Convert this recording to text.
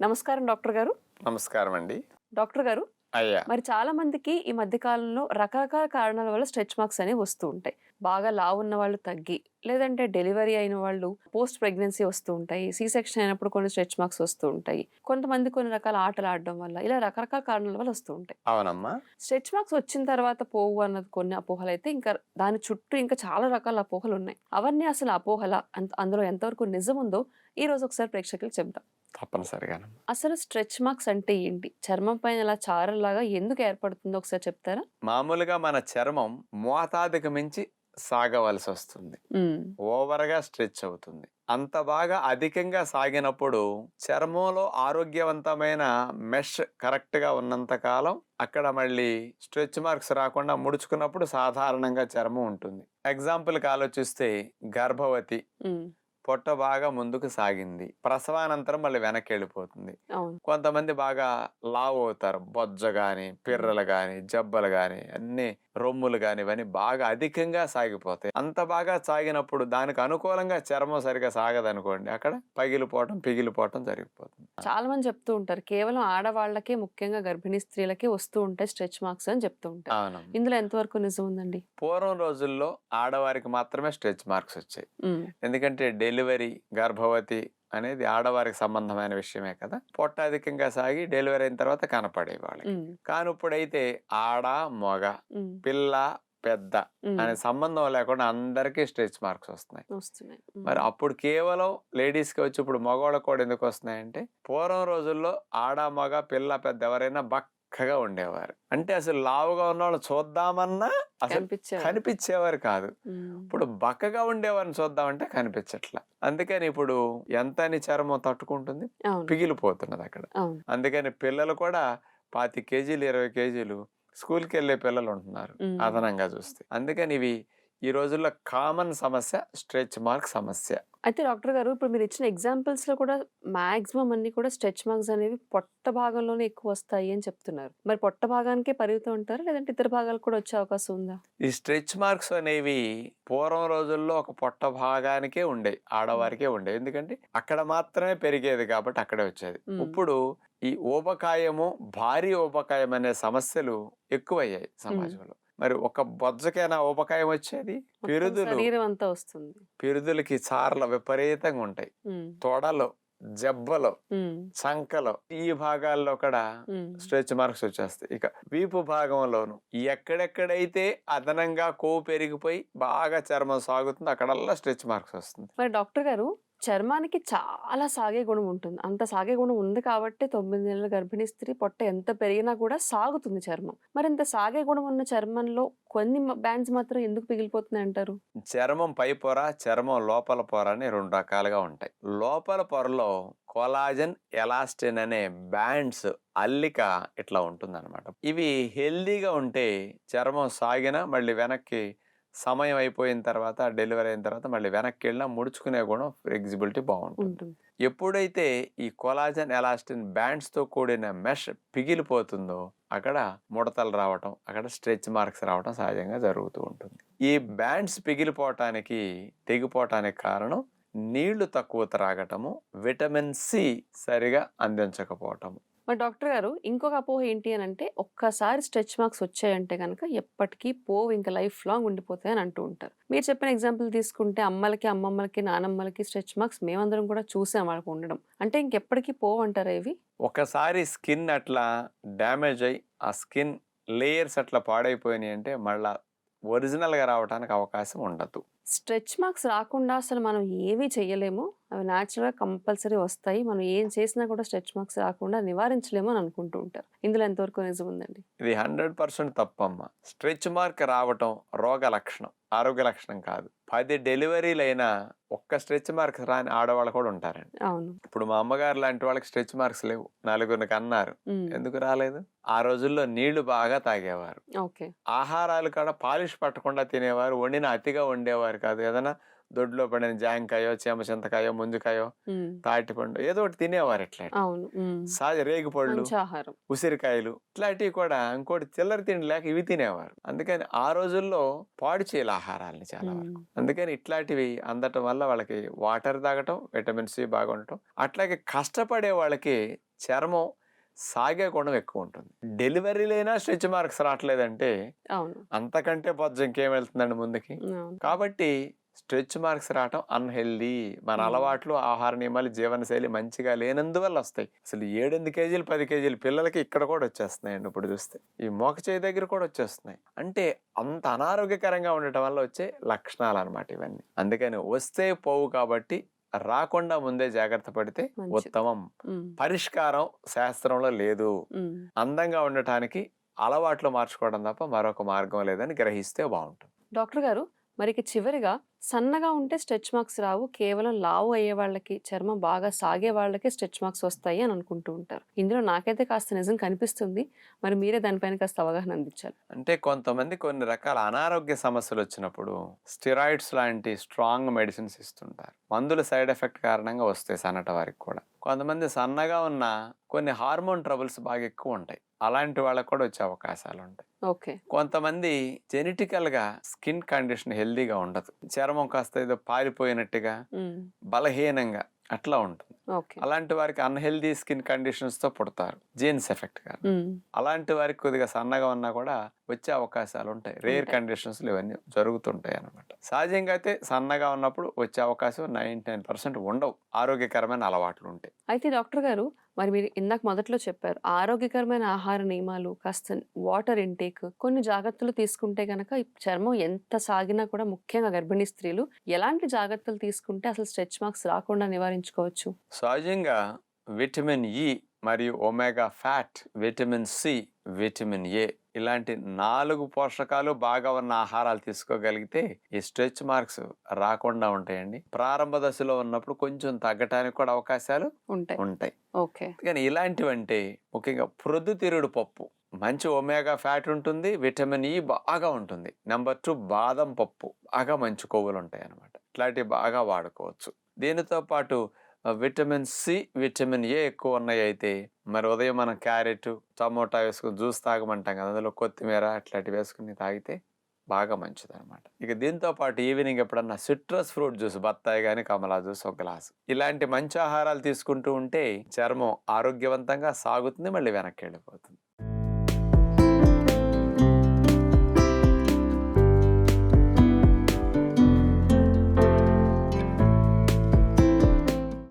నమస్కారం డాక్టర్ గారు. నమస్కారం అండి. డాక్టర్ గారు అయ్యా. మరి చాలా మందికి ఈ మధ్య కాలంలో రకరకాల కారణాల వల్ల స్ట్రెచ్ మార్క్స్ అనేవి వస్తూ ఉంటాయి. బాగా లావు ఉన్న వాళ్ళు తగ్గి లేదంటే డెలివరీ అయిన వాళ్ళు పోస్ట్ ప్రెగ్నెన్సీ వస్తూ ఉంటాయి సి సెక్షన్ అయినప్పుడు కొన్ని స్ట్రెచ్ మార్క్స్ వస్తూ ఉంటాయి కొంతమంది కొన్ని రకాల ఆటలు ఆడడం వల్ల ఇలా రకరకాల కారణాల వల్ల వస్తూ ఉంటాయి. అవునమ్మా. స్ట్రెచ్ మార్క్స్ వచ్చిన తర్వాత పోవు అన్నది కొన్ని అపోహలు అయితే ఇంకా దాని చుట్టూ ఇంకా చాలా రకాల అపోహలు ఉన్నాయి. అవన్నీ అసలు అపోహల అందులో ఎంతవరకు నిజం ఉందో ఈ రోజు ఒకసారి ప్రేక్షకులకు చెప్తాం తప్పనిసరిగానమ్మా. అసలు స్ట్రెచ్ మార్క్స్ అంటే ఏంటి? చర్మం పైన ఇలా చారలాగా ఎందుకు ఏర్పడుతుందో ఒకసారి చెప్తారా? మామూలుగా మన చర్మం మోతాదుకు మించి సాగవలసి వస్తుంది ఓవర్గా స్ట్రెచ్ అవుతుంది. అంత బాగా అధికంగా సాగినప్పుడు చర్మంలో ఆరోగ్యవంతమైన మెష్ కరెక్ట్గా ఉన్నంత కాలం అక్కడ మళ్ళీ స్ట్రెచ్ మార్క్స్ రాకుండా ముడుచుకున్నప్పుడు సాధారణంగా చర్మం ఉంటుంది. ఎగ్జాంపుల్కి ఆలోచిస్తే గర్భవతి పొట్ట బాగా ముందుకు సాగింది. ప్రసవానంతరం మళ్ళీ వెనక్కి వెళ్ళిపోతుంది కొంతమంది బాగా లావు అవుతారు. బొజ్జ గాని పిర్రలు గాని జబ్బలు గాని అన్ని రొమ్ములు గాని ఇవన్నీ బాగా అధికంగా సాగిపోతాయి. అంత బాగా సాగినప్పుడు దానికి అనుకూలంగా చర్మం సరిగా సాగదనుకోండి అక్కడ పగిలిపోవటం పిగిలిపోవటం జరిగిపోతుంది. చాలా మంది చెప్తూ ఉంటారు. కేవలం ఆడవాళ్ళకే ముఖ్యంగా గర్భిణీ స్త్రీలకే వస్తూ ఉంటాయి స్ట్రెచ్ మార్క్స్ అని చెప్తూ ఉంటారు. ఇందులో ఎంతవరకు నిజం ఉందండి? పూర్వం రోజుల్లో ఆడవారికి మాత్రమే స్ట్రెచ్ మార్క్స్ వచ్చాయి. ఎందుకంటే డెలివరీ గర్భవతి అనేది ఆడవారికి సంబంధమైన విషయమే కదా. పొట్ట అధికంగా సాగి డెలివరీ అయిన తర్వాత కనపడేవాళ్ళు కానీ ఇప్పుడైతే ఆడ మగ పిల్ల పెద్ద అనే సంబంధం లేకుండా అందరికీ స్ట్రెచ్ మార్క్స్ వస్తున్నాయి. వస్తున్నాయి. మరి అప్పుడు కేవలం లేడీస్కి వచ్చి ఇప్పుడు మగవాళ్ళకి కూడా ఎందుకు వస్తున్నాయంటే పూర్వం రోజుల్లో ఆడ మగ పిల్ల పెద్ద ఎవరైనా బక్కగా ఉండేవారు. అంటే అసలు లావుగా ఉన్న వాళ్ళు చూద్దామన్నా అసలు కనిపించేవారు. కాదు. ఇప్పుడు బక్కగా ఉండేవారిని చూద్దామంటే కనిపించట్లా. అందుకని ఇప్పుడు ఎంత అని చర్మం తట్టుకుంటుంది పిగిలిపోతున్నది అక్కడ. అందుకని పిల్లలు కూడా పాతి కేజీలు ఇరవై కేజీలు స్కూల్కి వెళ్ళే పిల్లలు ఉంటున్నారు. అదనంగా చూస్తే. అందుకని ఇవి ఈ రోజుల్లో కామన్ సమస్య స్ట్రెచ్ మార్క్ సమస్య. అయితే డాక్టర్ గారు ఇప్పుడు మీరు ఇచ్చిన ఎగ్జాంపుల్స్లో కూడా మాక్సిమం అన్ని కూడా స్ట్రెచ్ మార్క్స్ అనేవి పొట్ట భాగంలోనే ఎక్కువ వస్తాయి అని చెప్తున్నారు. మరి పొట్ట భాగానికే పరిమితం ఉంటారా? లేదంటే ఇతర భాగాలకు కూడా వచ్చే అవకాశం ఉందా? ఈ స్ట్రెచ్ మార్క్స్ అనేవి పూర్వం రోజుల్లో ఒక పొట్ట భాగానికే ఉండే ఆడవారికే ఉండే ఎందుకంటే అక్కడ మాత్రమే పెరిగేది కాబట్టి అక్కడే వచ్చేది. ఇప్పుడు ఈ ఊబకాయము భారీ ఊబకాయం అనే సమస్యలు ఎక్కువయ్యాయి సమాజంలో. మరి ఒక బొజ్జకైనా ఊబకాయం వచ్చేది? పిరుదులు. అంతా వస్తుంది. పిరుదులకి చార్ల విపరీతంగా ఉంటాయి. తొడలు జబ్బలు సంకలు ఈ భాగాల్లో కూడా స్ట్రెచ్ మార్క్స్ వచ్చేస్తాయి. ఇక వీపు భాగంలోను ఎక్కడెక్కడైతే అదనంగా కొవ్వు పెరిగిపోయి బాగా చర్మం సాగుతుందో అక్కడల్లా స్ట్రెచ్ మార్క్స్ వస్తుంది. మరి డాక్టర్ గారు చర్మానికి చాలా సాగే గుణం ఉంటుంది. అంత సాగే గుణం ఉంది కాబట్టి తొమ్మిది నెలల గర్భిణీ స్త్రీ పొట్ట ఎంత పెరిగినా కూడా సాగుతుంది చర్మం. మరి ఇంత సాగే గుణం ఉన్న చర్మంలో కొన్ని బ్యాండ్స్ మాత్రం ఎందుకు పిగిలిపోతున్నాయి అంటారు? చర్మం పై పొర చర్మం లోపల పొర అని రెండు రకాలుగా ఉంటాయి. లోపల పొరలో కొలాజన్ ఎలాస్టిన్ అనే బ్యాండ్స్ అల్లిక ఇట్లా ఉంటుంది ఇవి హెల్దీగా ఉంటే చర్మం సాగినా మళ్ళీ వెనక్కి సమయం అయిపోయిన తర్వాత డెలివరీ అయిన తర్వాత మళ్ళీ వెనక్కి వెళ్ళినా ముడుచుకునే గుణం ఫ్లెక్సిబిలిటీ బాగుంటుంది. ఎప్పుడైతే ఈ కొలాజన్ ఎలాస్టిన్ బ్యాండ్స్తో కూడిన మెష్ పిగిలిపోతుందో అక్కడ ముడతలు రావటం అక్కడ స్ట్రెచ్ మార్క్స్ రావటం సహజంగా జరుగుతూ ఉంటుంది. ఈ బ్యాండ్స్ పిగిలిపోవటానికి తెగిపోవటానికి కారణం నీళ్ళు తక్కువ త్రాగటము విటమిన్ సి సరిగా అందించకపోవటము. మరి డాక్టర్ గారు ఇంకొక అపోహ ఏంటి అని అంటే ఒక్కసారి స్ట్రెచ్ మార్క్స్ వచ్చాయంటే కనుక ఎప్పటికీ పోవు ఇంకా లైఫ్ లాంగ్ ఉండిపోతాయి అని అంటూ ఉంటారు. మీరు చెప్పిన ఎగ్జాంపుల్ తీసుకుంటే అమ్మలకి అమ్మమ్మలకి నానమ్మలకి స్ట్రెచ్ మార్క్స్ మేమందరం కూడా చూసాం వాళ్ళకి ఉండడం. అంటే ఇంకెప్పటికీ పోవు అంటారా ఇవి? ఒకసారి స్కిన్ అట్లా డ్యామేజ్ అయ్యి ఆ స్కిన్ లేయర్స్ అట్లా పాడైపోయినాయి అంటే మళ్ళా ఒరిజినల్గా రావడానికి అవకాశం ఉండదు. స్ట్రెచ్ మార్క్స్ రాకుండా అసలు మనం ఏమీ చెయ్యలేము. అవి న్యాచురల్గా కంపల్సరీ వస్తాయి. మనం ఏం చేసినా కూడా స్ట్రెచ్ మార్క్స్ రాకుండా నివారించలేము అని అనుకుంటూ ఉంటారు. ఇందులో ఎంతవరకు నిజం ఉందండి? ఇది హండ్రెడ్ పర్సెంట్ తప్పమ్మ. స్ట్రెచ్ మార్క్ రావటం రోగ లక్షణం ఆరోగ్య లక్షణం కాదు. పది డెలివరీలైనా ఒక్క స్ట్రెచ్ మార్క్స్ రాని ఆడవాళ్ళు కూడా ఉంటారండి. అవును. ఇప్పుడు మా అమ్మగారు లాంటి వాళ్ళకి స్ట్రెచ్ మార్క్స్ లేవు. నలుగురికి అన్నారు ఎందుకు రాలేదు? ఆ రోజుల్లో నీళ్ళు బాగా తాగేవారు. ఓకే. ఆహారాలు కూడా పాలిష్ పట్టకుండా తినేవారు. వండిన అతిగా వండేవారు కాదు ఏదైనా దొడ్లో పడిన జాంకాయో చీమ చింతకాయో ముంజకాయో ఉమ్, తాటిపండు ఏదో ఒకటి తినేవారు ఇట్లా ఉమ్, సహజ రేగిపళ్ళు మంచి ఆహారం. ఉసిరికాయలు ఇట్లాంటివి కూడా ఇంకోటి చిల్లర తిండి లేక ఇవి తినేవారు. అందుకని ఆ రోజుల్లో పాడు చేయాలి ఆహారాలని చాలా వరకు. అందుకని ఇట్లాంటివి అందటం వల్ల వాళ్ళకి వాటర్ తాగటం విటమిన్ సి బాగా ఉండటం అట్లాగే కష్టపడే వాళ్ళకి చర్మం సాగే గుణం ఎక్కువ ఉంటుంది డెలివరీలైనా స్ట్రెచ్ మార్క్స్ రావట్లేదంటే అంతకంటే పొద్దు ఇంకేం వెళ్తుందండి ముందుకి? కాబట్టి స్ట్రెచ్ మార్క్స్ రావటం అన్హెల్దీ. మన. అలవాట్లు ఆహార నియమాలు జీవనశైలి మంచిగా లేనందువల్ల వస్తాయి. అసలు ఏడెనిమిది కేజీలు పది కేజీలు పిల్లలకి ఇక్కడ కూడా వచ్చేస్తున్నాయండి ఇప్పుడు చూస్తే. ఈ మోక చేయి దగ్గర కూడా వచ్చేస్తున్నాయి. అంటే అంత అనారోగ్యకరంగా ఉండటం వల్ల వచ్చే లక్షణాలు అన్నమాట ఇవన్నీ. అందుకని వస్తే పోవు కాబట్టి రాకుండా ముందే జాగ్రత్త పడితే. ఉత్తమం పరిష్కారం శాస్త్రంలో లేదు. అందంగా ఉండటానికి అలవాట్లు మార్చుకోవడం తప్ప మరొక మార్గం లేదని గ్రహిస్తే బాగుంటుంది డాక్టర్ గారు మరి చివరిగా సన్నగా ఉంటే స్ట్రెచ్ మార్క్స్ రావు. కేవలం లావు అయ్యే వాళ్ళకి చర్మం బాగా సాగే వాళ్ళకే స్ట్రెచ్ మార్క్స్ వస్తాయి అని అనుకుంటూ ఉంటారు. ఇందులో నాకైతే కాస్త నిజం కనిపిస్తుంది. మరి మీరే దానిపైన కాస్త అవగాహన అందించాలి. అంటే కొంతమంది కొన్ని రకాల అనారోగ్య సమస్యలు వచ్చినప్పుడు స్టిరాయిడ్స్ లాంటి స్ట్రాంగ్ మెడిసిన్స్ ఇస్తుంటారు. మందుల సైడ్ ఎఫెక్ట్ కారణంగా వస్తాయి సన్నట వారికి కూడా. కొంతమంది సన్నగా ఉన్న కొన్ని హార్మోన్ ట్రబుల్స్ బాగా ఎక్కువ ఉంటాయి. అలాంటి వాళ్ళకు కూడా వచ్చే అవకాశాలు ఉంటాయి. ఓకే. కొంతమంది జెనెటికల్గా స్కిన్ కండిషన్ హెల్దీగా ఉండదు. చర్మం కాస్త ఏదో పారిపోయినట్టుగా బలహీనంగా అట్లా ఉంటుంది. అలాంటి వారికి అన్హెల్దీ స్కిన్ కండిషన్స్తో పుడతారు జీన్స్ ఎఫెక్ట్గా అలాంటి వారికి కొద్దిగా సన్నగా ఉన్నా కూడా వచ్చే అవకాశాలు ఉంటాయి రేర్ ఉంటాయి. కండిషన్స్ ఇవన్నీ జరుగుతుంటాయి అన్నమాట సహజంగా అయితే సన్నగా ఉన్నప్పుడు వచ్చే అవకాశం నైన్టీ నైన్ పర్సెంట్ ఉండవు. ఆరోగ్యకరమైన అలవాట్లు ఉంటాయి అయితే డాక్టర్ గారు మరి మీరు ఇందాక మొదట్లో చెప్పారు ఆరోగ్యకరమైన ఆహార నియమాలు కాస్త వాటర్ ఇంటేక్ కొన్ని జాగ్రత్తలు తీసుకుంటే గనక ఈ చర్మం ఎంత సాగినా కూడా ముఖ్యంగా గర్భిణీ స్త్రీలు ఎలాంటి జాగ్రత్తలు తీసుకుంటే అసలు స్ట్రెచ్ మార్క్స్ రాకుండా నివారించుకోవచ్చు? సహజంగా విటమిన్ ఇ మరియు omega fat vitamin C vitamin A ఇలాంటి నాలుగు పోషకాలు బాగా ఉన్న ఆహారాలు తీసుకోగలిగితే ఈ స్ట్రెచ్ మార్క్స్ రాకుండా ఉంటాయండి. ప్రారంభ దశలో ఉన్నప్పుడు కొంచెం తగ్గటానికి కూడా అవకాశాలు ఉంటాయి. ఉంటాయి. ఓకే. కానీ ఇలాంటివంటే ముఖ్యంగా ప్రొద్దుతిరుడు పప్పు మంచి ఒమేగా ఫ్యాట్ ఉంటుంది విటమిన్ ఇ బాగా ఉంటుంది. నెంబర్ టూ బాదం పప్పు బాగా మంచి కొవ్వులు ఉంటాయి అన్నమాట ఇట్లాంటివి బాగా వాడుకోవచ్చు. దీనితో పాటు విటమిన్ సి విటమిన్ ఏ ఎక్కువ ఉన్నాయి అయితే మరి ఉదయం మనం క్యారెట్ టమోటా వేసుకుని జ్యూస్ తాగమంటాం కదా అందులో కొత్తిమీర అట్లాంటివి వేసుకుని తాగితే బాగా మంచిది అనమాట ఇక దీంతో పాటు ఈవినింగ్ ఎప్పుడన్నా సిట్రస్ ఫ్రూట్ జ్యూస్ బత్తాయి కానీ కమలా జ్యూస్ ఒక గ్లాసు. ఇలాంటి మంచి ఆహారాలు తీసుకుంటూ ఉంటే చర్మం ఆరోగ్యవంతంగా సాగుతుంది మళ్ళీ వెనక్కి వెళ్ళిపోతుంది.